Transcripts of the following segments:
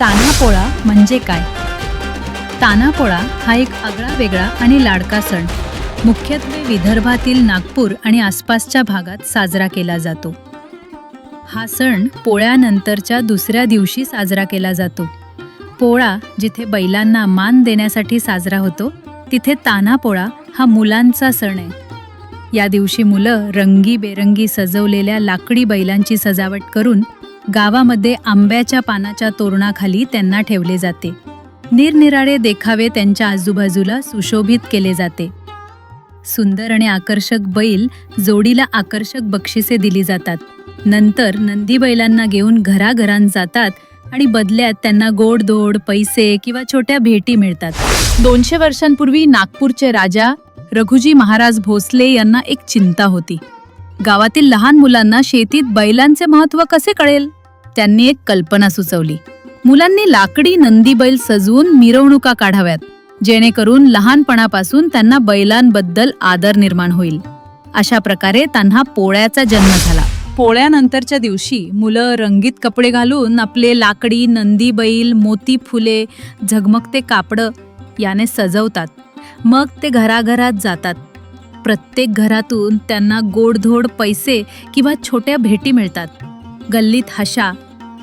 तान्हापोळा म्हणजे काय? तानापोळा हा एक आगळा वेगळा आणि लाडका सण. मुख्यत्वे विदर्भातील नागपूर आणि आसपासच्या भागात साजरा केला जातो. हा सण पोळ्यानंतरच्या दुसऱ्या दिवशी साजरा केला जातो. पोळा जिथे बैलांना मान देण्यासाठी साजरा होतो तिथे तानापोळा हा मुलांचा सण आहे. या दिवशी मुलं रंगीबेरंगी सजवलेल्या लाकडी बैलांची सजावट करून गावामध्ये आंब्याच्या पानाच्या तोरणाखाली त्यांना ठेवले जाते. निरनिराळे देखावे त्यांच्या आजूबाजूला सुशोभित केले जाते. सुंदर आणि आकर्षक बैल जोडीला आकर्षक बक्षिसे दिली जातात. नंतर नंदी बैलांना घेऊन घराघरांत जातात आणि बदल्यात त्यांना गोडधोड पैसे किंवा छोट्या भेटी मिळतात. दोनशे वर्षांपूर्वी नागपूरचे राजा रघुजी महाराज भोसले यांना एक चिंता होती. गावातील लहान मुलांना शेतीत बैलांचे महत्त्व कसे कळेल? त्यांनी एक कल्पना सुचवली. मुलांनी लाकडी नंदी बैल सजवून मिरवणुका काढाव्यात जेणेकरून लहानपणापासून त्यांना बैलांबद्दल आदर निर्माण होईल. अशा प्रकारे त्यांना पोळ्याचा जन्म झाला. पोळ्यानंतरच्या दिवशी मुलं रंगीत कपडे घालून आपले लाकडी नंदी बैल मोती फुले झगमगते कापडं याने सजवतात. मग ते घराघरात जातात. प्रत्येक घरातून त्यांना गोडधोड पैसे किंवा छोट्या भेटी मिळतात. गल्लीत हशा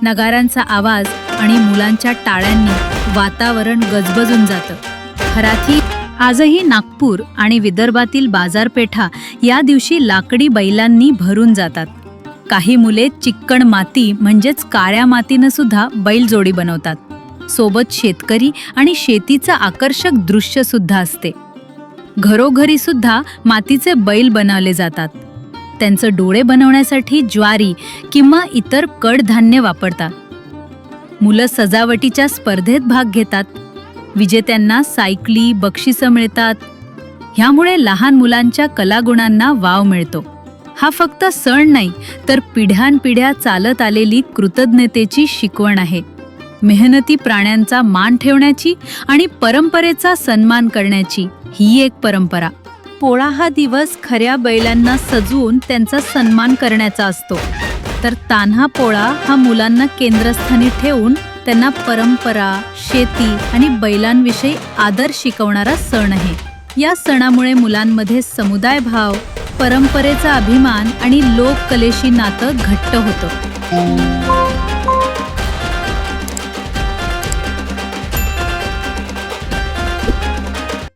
नगारांचा आवाज आणि मुलांच्या टाळ्यांनी वातावरण गजबजून जातं. खराथी आजही नागपूर आणि विदर्भातील बाजारपेठा या दिवशी लाकडी बैलांनी भरून जातात. काही मुले चिक्कण माती म्हणजेच काळ्या मातीनं सुद्धा बैलजोडी बनवतात. सोबत शेतकरी आणि शेतीचं आकर्षक दृश्य सुद्धा असते. घरोघरी सुद्धा मातीचे बैल बनवले जातात. त्यांचं डोळे बनवण्यासाठी ज्वारी किंवा इतर कडधान्य वापरतात. मुलं सजावटीच्या स्पर्धेत भाग घेतात. विजेत्यांना सायकली बक्षिसं मिळतात. ह्यामुळे लहान मुलांच्या कलागुणांना वाव मिळतो. हा फक्त सण नाही तर पिढ्यानपिढ्या चालत आलेली कृतज्ञतेची शिकवण आहे. मेहनती प्राण्यांचा मान ठेवण्याची आणि परंपरेचा सन्मान करण्याची ही एक परंपरा. पोळा हा दिवस खऱ्या बैलांना सजवून त्यांचा सन्मान करण्याचा असतो. तर तान्हा पोळा हा मुलांना केंद्रस्थानी ठेवून त्यांना परंपरा शेती आणि बैलांविषयी आदर शिकवणारा सण आहे. या सणामुळे मुलांमध्ये समुदाय भाव परंपरेचा अभिमान आणि लोककलेशी नातं घट्ट होतं.